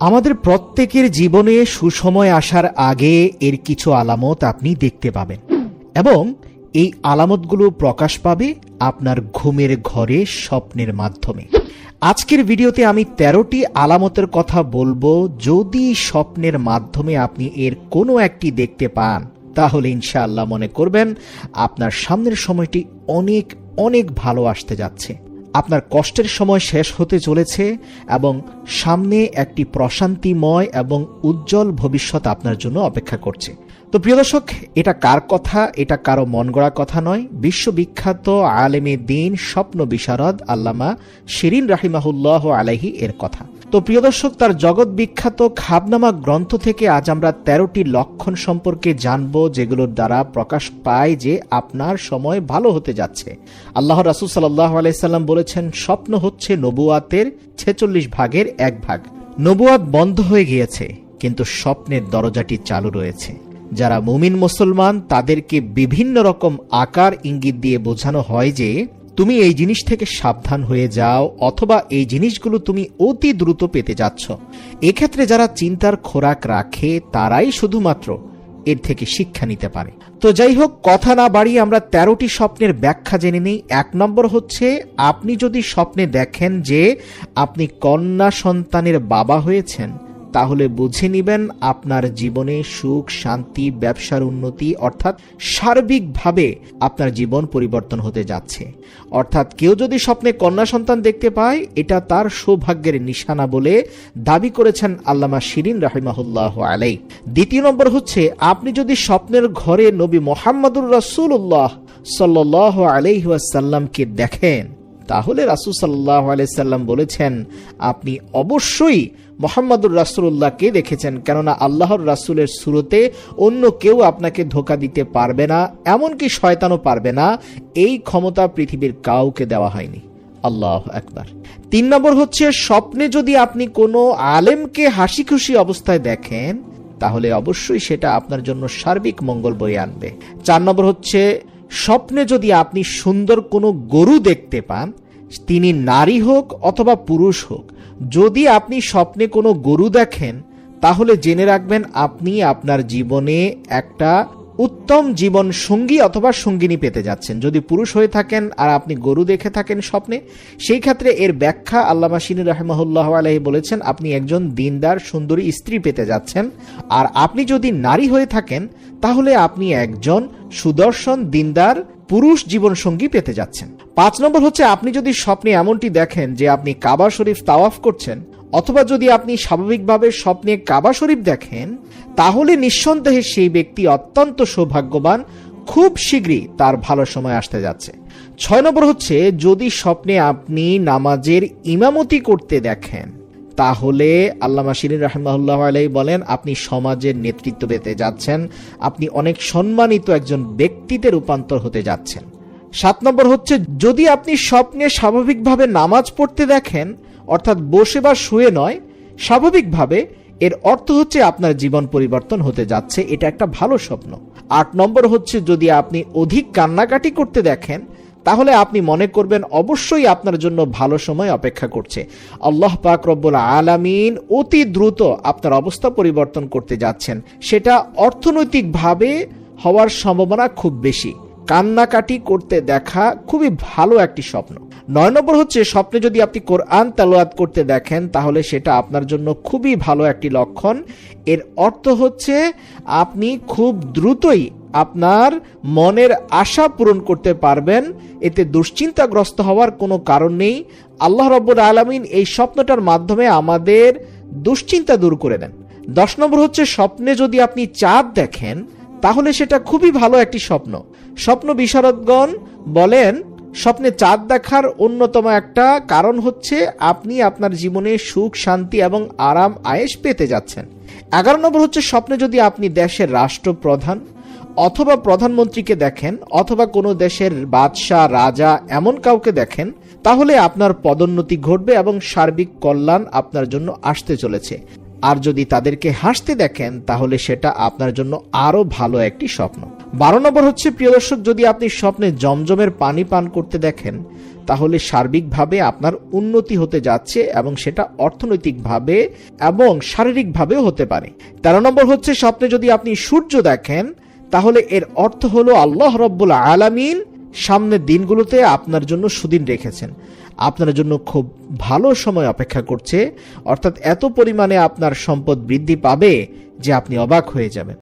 আমাদের প্রত্যেকের জীবনে সুসময় আসার আগে এর কিছু আলামত আপনি দেখতে পাবেন। এবং এই আলামতগুলো প্রকাশ পাবে আপনার ঘুমের ঘরে স্বপ্নের মাধ্যমে। আজকের ভিডিওতে আমি তেরোটি আলামতের কথা বলব। যদি স্বপ্নের মাধ্যমে আপনি এর কোনো একটি দেখতে পান, তাহলে ইনশাআল্লাহ মনে করবেন আপনার সামনের সময়টি অনেক অনেক ভালো আসতে যাচ্ছে। আপনার কষ্টের সময় শেষ হতে চলেছে এবং সামনে একটি প্রশান্তিময় এবং উজ্জ্বল ভবিষ্যৎ আপনার জন্য অপেক্ষা করছে। তো প্রিয় দর্শক, এটা কার কথা? এটা কারও মন গড়া কথা নয়। বিশ্ববিখ্যাত আলেমে দিন স্বপ্ন বিশারদ আল্লামা শিরিন রাহিমাহুল্লাহ আলাইহি এর কথা। তো প্রিয় দর্শক, তার জগৎ বিখ্যাত খাবনামা গ্রন্থ থেকে আজ আমরা তেরোটি লক্ষণ সম্পর্কে জানব, যেগুলোর দ্বারা প্রকাশ পায় যে আপনার সময় ভালো হতে যাচ্ছে। আল্লাহ রাসুল সাল্লাহ আলাইসাল্লাম বলেছেন, স্বপ্ন হচ্ছে নবুয়াতের ছেচল্লিশ ভাগের এক ভাগ। নবুয়াত বন্ধ হয়ে গিয়েছে, কিন্তু স্বপ্নের দরজাটি চালু রয়েছে। যারা মুমিন মুসলমান, তাদেরকে বিভিন্ন রকম আকার ইঙ্গিত দিয়ে বোঝানো হয় যে তুমি এই জিনিস থেকে সাবধান হয়ে যাও, অথবা এই জিনিসগুলো তুমি অতি দ্রুত পেতে যাচ্ছ। এক্ষেত্রে যারা চিন্তার খোরাক রাখে, তারাই শুধুমাত্র এর থেকে শিক্ষা নিতে পারে। তো যাই হোক, কথা না বাড়িয়ে আমরা তেরোটি স্বপ্নের ব্যাখ্যা জেনে নিই। এক নম্বর হচ্ছে, আপনি যদি স্বপ্নে দেখেন যে আপনি কন্যা সন্তানের বাবা হয়েছেন তাহলে বুঝে নিবেন আপনার জীবনে সুখ, শান্তি, ব্যবসার উন্নতি, অর্থাৎ সার্বিকভাবে আপনার জীবন পরিবর্তন হতে যাচ্ছে। অর্থাৎ কেউ যদি স্বপ্নে কন্যা সন্তান দেখতে পায়, এটা তার সৌভাগ্যের নিশানা বলে দাবি করেছেন আল্লামা শিরিন রাহিমাহুল্লাহ আলাই দ্বিতীয় নম্বর হচ্ছে, আপনি যদি স্বপ্নের ঘরে নবী মোহাম্মদুর রাসুল্লাহ সাল্লাহ আলাইহাসাল্লামকে দেখেন তাহলে রাসুল সাল্লাহ আলাইসাল্লাম বলেছেন, আপনি অবশ্যই মোহাম্মদুর রাসুল্লাহকে দেখেছেন, কেননা আল্লাহর রাসুলের সুরতে অন্য কেউ আপনাকে ধোকা দিতে পারবে না, এমনকি শয়তানও পারবে না। এই ক্ষমতা পৃথিবীর কাউকে দেওয়া হয়নি। আল্লাহ একবার তিন নম্বর হচ্ছে, স্বপ্নে যদি আপনি কোনো আলেমকে হাসি খুশি অবস্থায় দেখেন, তাহলে অবশ্যই সেটা আপনার জন্য সার্বিক মঙ্গল বয়ে আনবে। চার নম্বর হচ্ছে স্বপ্নে যদি আপনি সুন্দর কোনো গরু দেখতে পান, তিনি নারী হোক অথবা পুরুষ হোক, যদি আপনি স্বপ্নে কোনো গরু দেখেন, তাহলে জেনে রাখবেন আপনি আপনার জীবনে একটা উত্তম জীবন সঙ্গী অথবা সঙ্গিনী পেতে যাচ্ছেন। যদি পুরুষ হয়ে থাকেন আর আপনি গরু দেখে থাকেন স্বপ্নে, সেই ক্ষেত্রে এর ব্যাখ্যা আল্লামা শিনী রহমাহুল্লাহ আলহী বলেছেন, আপনি একজন দিনদার, সুন্দরী স্ত্রী পেতে যাচ্ছেন। আর আপনি যদি নারী হয়ে থাকেন, তাহলে আপনি একজন সুদর্শন, দিনদার, পুরুষ জীবন সঙ্গী পেতে যাচ্ছেন। পাঁচ নম্বর হচ্ছে, আপনি যদি স্বপ্নে এমনটি দেখেন যে আপনি কাবা শরীফ তাওয়াফ করছেন অথবা যদি আপনি স্বাভাবিকভাবে স্বপ্নে কাবা শরীফ দেখেন, তাহলে নিঃসন্দেহে সেই ব্যক্তি অত্যন্ত সৌভাগ্যবান, খুব শীঘ্রই তার ভালো সময় আসতে যাচ্ছে। ছয় নম্বর হচ্ছে, যদি স্বপ্নে আপনি নামাজের ইমামতি করতে দেখেন, তাহলে আল্লামা শিরিন রহমাল্লাহ আলাই বলেন, আপনি সমাজের নেতৃত্ব পেতে যাচ্ছেন, আপনি অনেক সম্মানিত একজন ব্যক্তিতে রূপান্তর হতে যাচ্ছেন। সাত নম্বর হচ্ছে, যদি আপনি স্বপ্নে স্বাভাবিকভাবে নামাজ পড়তে দেখেন অর্থাৎ বসে বা শুয়ে নয়, স্বাভাবিকভাবে এর অর্থ হচ্ছে আপনার জীবন পরিবর্তন হতে যাচ্ছে, এটা একটা ভালো স্বপ্ন। আট নম্বর হচ্ছে যদি আপনি অধিক কান্নাকাটি করতে দেখেন, তাহলে আপনি মনে করবেন অবশ্যই আপনার জন্য ভালো সময় অপেক্ষা করছে। আল্লাহ পাক রব্বুল আলামিন অতি দ্রুত আপনার অবস্থা পরিবর্তন করতে যাচ্ছেন। সেটা অর্থনৈতিকভাবে হওয়ার সম্ভাবনা খুব বেশি। কান্নাকাটি করতে দেখা খুবই ভালো একটি স্বপ্ন। নয় নম্বর হচ্ছে, স্বপ্নে যদি আপনি কোরআন তালোয়াত করতে দেখেন, তাহলে সেটা আপনার জন্য খুবই ভালো একটি লক্ষণ। এর অর্থ হচ্ছে, আপনি খুব দ্রুতই আপনার মনের আশা পূরণ করতে পারবেন। এতে দুশ্চিন্তাগ্রস্ত হওয়ার কোনো কারণ নেই। আল্লাহ রব্বুর আলমিন এই স্বপ্নটার মাধ্যমে আমাদের দুশ্চিন্তা দূর করে দেন। দশ নম্বর হচ্ছে, স্বপ্নে যদি আপনি চাঁদ দেখেন, তাহলে সেটা খুবই ভালো একটি স্বপ্ন। স্বপ্ন বিশারদগণ বলেন স্বপ্নে চাঁদ দেখার অন্যতম একটা কারণ হচ্ছে আপনি আপনার জীবনে সুখ, শান্তি এবং আরাম আয়েস পেতে যাচ্ছেন। এগারো নম্বর হচ্ছে স্বপ্নে যদি আপনি দেশের রাষ্ট্রপ্রধান অথবা প্রধানমন্ত্রীকে দেখেন অথবা কোনো দেশের বাদশাহ, রাজা এমন কাউকে দেখেন, তাহলে আপনার পদোন্নতি ঘটবে এবং সার্বিক কল্যাণ আপনার জন্য আসতে চলেছে। আর যদি তাদেরকে হাসতে দেখেন, তাহলে সেটা আপনার জন্য আরও ভালো একটি স্বপ্ন। বারো নম্বর হচ্ছে, প্রিয় দর্শক, যদি আপনি স্বপ্নে জমজমের পানি পান করতে দেখেন, তাহলে সার্বিকভাবে আপনার উন্নতি হতে যাচ্ছে এবং সেটা অর্থনৈতিকভাবে এবং শারীরিকভাবেও হতে পারে। তেরো নম্বর হচ্ছে, স্বপ্নে যদি আপনি সূর্য দেখেন, তাহলে এর অর্থ হলো আল্লাহ রব্বুল আলামিন সামনের দিনগুলোতে আপনার জন্য সুদিন রেখেছেন। আপনার জন্য খুব ভালো সময় অপেক্ষা করছে, অর্থাৎ এত পরিমাণে আপনার সম্পদ বৃদ্ধি পাবে যে আপনি অবাক হয়ে যাবেন।